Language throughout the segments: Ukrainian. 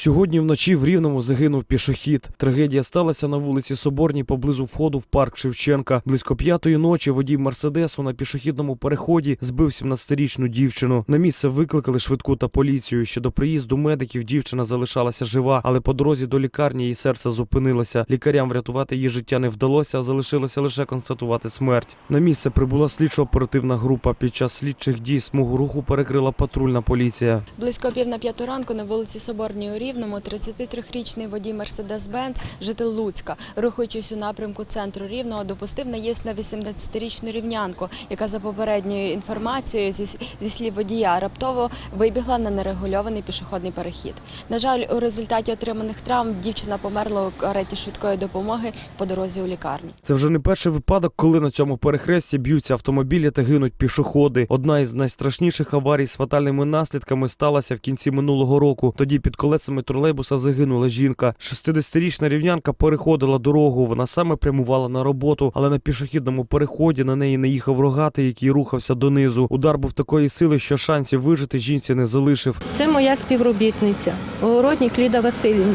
Сьогодні вночі в Рівному загинув пішохід. Трагедія сталася на вулиці Соборній поблизу входу в парк Шевченка. Близько п'ятої ночі водій Мерседесу на пішохідному переході збив 17-річну дівчину. На місце викликали швидку та поліцію. Ще до приїзду медиків дівчина залишалася жива, але по дорозі до лікарні її серце зупинилося. Лікарям врятувати її життя не вдалося, а залишилося лише констатувати смерть. На місце прибула слідчо-оперативна група. Під час слідчих дій смугу руху перекрила патрульна поліція. Близько пів на п'яту ранку на вулиці Соборній у Рівному 33-річний водій Мерседес-Бенц, житель Луцька, рухаючись у напрямку центру Рівного, допустив наїзд на 18-річну рівнянку, яка за попередньою інформацією зі, слів водія раптово вибігла на нерегульований пішохідний перехід. На жаль, у результаті отриманих травм дівчина померла у кареті швидкої допомоги по дорозі у лікарню. Це вже не перший випадок, коли на цьому перехресті б'ються автомобілі та гинуть пішоходи. Одна із найстрашніших аварій з фатальними наслідками сталася в кінці минулого року. Тоді під колесами тролейбуса загинула жінка. 60-річна рівнянка переходила дорогу. Вона саме прямувала на роботу, але на пішохідному переході на неї наїхав рогатий, який рухався донизу. Удар був такої сили, що шансів вижити жінці не залишив. Це моя співробітниця, огородник Ліда Васильівна.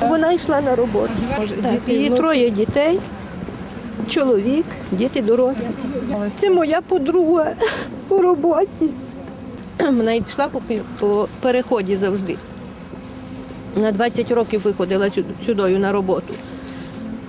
Вона йшла на роботу. Так, її троє дітей, чоловік, діти дорослі. Це моя подруга по роботі. Вона йшла по, по переході завжди. На 20 років виходила сюдою на роботу.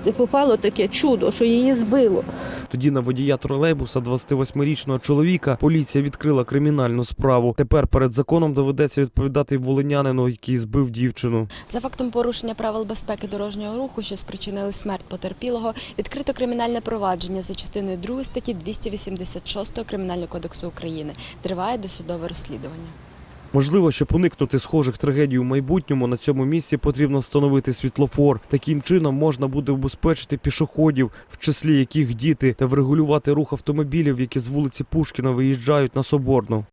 Це попало таке чудо, що її збило. Тоді на водія тролейбуса 28-річного чоловіка поліція відкрила кримінальну справу. Тепер перед законом доведеться відповідати волинянину, який збив дівчину. За фактом порушення правил безпеки дорожнього руху, що спричинили смерть потерпілого, відкрито кримінальне провадження за частиною 2 статті 286 Кримінального кодексу України. Триває досудове розслідування. Можливо, щоб уникнути схожих трагедій у майбутньому, на цьому місці потрібно встановити світлофор. Таким чином можна буде убезпечити пішоходів, в числі яких діти, та врегулювати рух автомобілів, які з вулиці Пушкіна виїжджають на Соборну.